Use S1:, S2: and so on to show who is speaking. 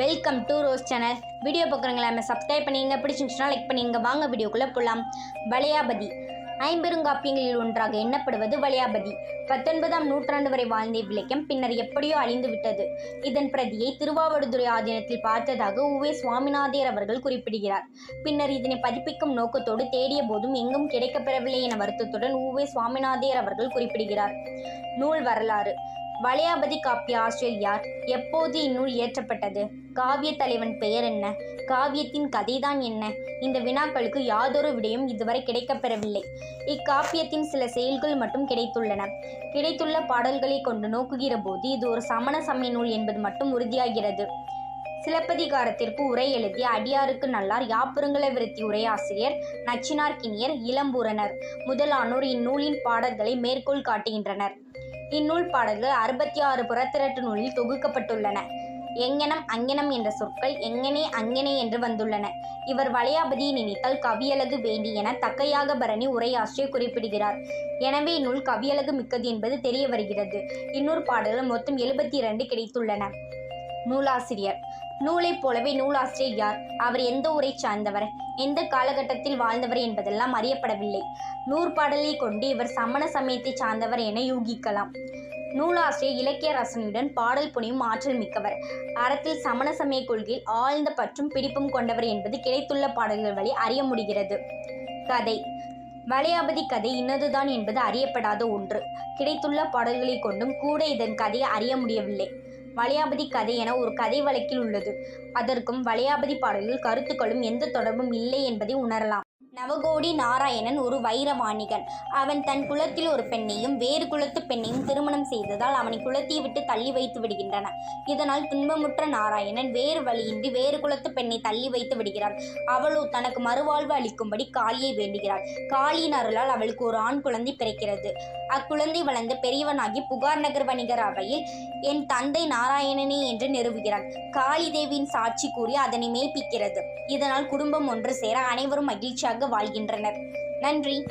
S1: Welcome to Rose channel video பார்க்குறவங்களா நம்ம subscribe பண்ணிங்க பிடிச்சிருந்துச்சுன்னா லைக் பண்ணிங்க வாங்க வீடியோக்குள்ளே போகலாம் வளையாபதி. ஐம்பெருங்காப்பியங்களில் ஒன்றாக எண்ணப்படுவது வளையாபதி. பத்தொன்பதாம் நூற்றாண்டு வரை வாழ்ந்த இவ்விலக்கியம் பின்னர் எப்படியோ அழிந்து விட்டது. இதன் பிரதியை திருவாவடுதுறை ஆதீனத்தில் பார்த்ததாக உவே சுவாமிநாதையர் அவர்கள் குறிப்பிடுகிறார். பின்னர் இதனை பதிப்பிக்கும் நோக்கத்தோடு தேடிய போதும் எங்கும் கிடைக்கப்பெறவில்லை என வருத்தத்துடன் உவே சுவாமிநாதையர் அவர்கள் குறிப்பிடுகிறார். நூல் வரலாறு. வளையாபதி காப்பிய ஆசிரியர் யார் எப்போது இந்நூல் இயற்றப்பட்டது? காவிய தலைவன் பெயர் என்ன? காவியத்தின் கதைதான் என்ன? இந்த வினாக்களுக்கு யாதொரு விடையும் இதுவரை கிடைக்கப்பெறவில்லை இக்காப்பியத்தின் சில செயல்கள் மட்டும் கிடைத்துள்ளன. கிடைத்துள்ள பாடல்களை கொண்டு நோக்குகிற போது இது ஒரு சமண சமய நூல் என்பது மட்டும் உறுதியாகிறது. சிலப்பதிகாரத்திற்கு உரை எழுதிய அடியாருக்கு நல்லார் யாப்புருங்கல விருத்தி உரையாசிரியர் நச்சினார்கினியர் இளம்பூரணர் முதலானோர் இந்நூலின் பாடல்களை மேற்கோள் காட்டுகின்றனர். இந்நூல் பாடல்கள் அறுபத்தி ஆறு புறத்திரட்டு நூலில் தொகுக்கப்பட்டுள்ளன. எங்கனம் அங்கனம் என்ற சொற்கள் எங்கனே அங்கனே என்று வந்துள்ளன. இவர் வளையாபதியை நினைத்தால் கவியழகு வேண்டி என தக்கையாக பரணி உரையாற்றிய குறிப்பிடுகிறார். எனவே இந்நூல் கவியழகு மிக்கது என்பது தெரிய வருகிறது. இந்நூல் பாடல்கள் மொத்தம் எழுபத்தி இரண்டு கிடைத்துள்ளன. நூலாசிரியர். நூலைப் போலவே நூலாசிரியர் யார்? அவர் எந்த ஊரை சார்ந்தவர்? எந்த காலகட்டத்தில் வாழ்ந்தவர் என்பதெல்லாம் அறியப்படவில்லை. நூற்பாடலை கொண்டு இவர் சமண சமயத்தை சார்ந்தவர் என யூகிக்கலாம். நூலாசிரியர் இலக்கிய ரசனையுடன் பாடல் புனியும் ஆற்றல் மிக்கவர். அறத்தில் சமண சமய கொள்கையில் ஆழ்ந்த பற்றும் பிடிப்பும் கொண்டவர் என்பது கிடைத்துள்ள பாடல்கள் வழி அறிய முடிகிறது. கதை. வளையாபதி கதை இன்னதுதான் என்பது அறியப்படாத ஒன்று. கிடைத்துள்ள பாடல்களை கொண்டும் கூட இதன் கதையை அறிய முடியவில்லை. வளையாபதி கதை என ஒரு கதை வழக்கில் உள்ளது. அதற்கும் வளையாபதி பாடல்கள் கருத்துக்களும் எந்த தொடர்பும் இல்லை என்பதை உணரலாம். நவகோடி நாராயணன் ஒரு வைரவாணிகன். அவன் தன் குலத்தில் ஒரு பெண்ணையும் வேறு குலத்து பெண்ணையும் திருமணம் செய்ததால் அவனை குலத்தை விட்டு தள்ளி வைத்து விடுகின்றன. இதனால் துன்பமுற்ற நாராயணன் வேறு வழியின்றி வேறு குலத்து பெண்ணை தள்ளி வைத்து விடுகிறாள் அவளோ தனக்கு மறுவாழ்வு அளிக்கும்படி காளியை வேண்டுகிறாள். காளியின் அருளால் அவளுக்கு ஒரு ஆண் குழந்தை பிறக்கிறது. அக்குழந்தை வளர்ந்து பெரியவனாகி புகார் நகர் வணிகர் அவையில் என் தந்தை நாராயணனே என்று நிறுவுகிறான் காளி தேவியின் சாட்சி கூறி அதனை மெய்ப்பிக்கிறது. இதனால் குடும்பம் ஒன்று சேர அனைவரும் மகிழ்ச்சியாக வாழ்கின்றனர். நன்றி.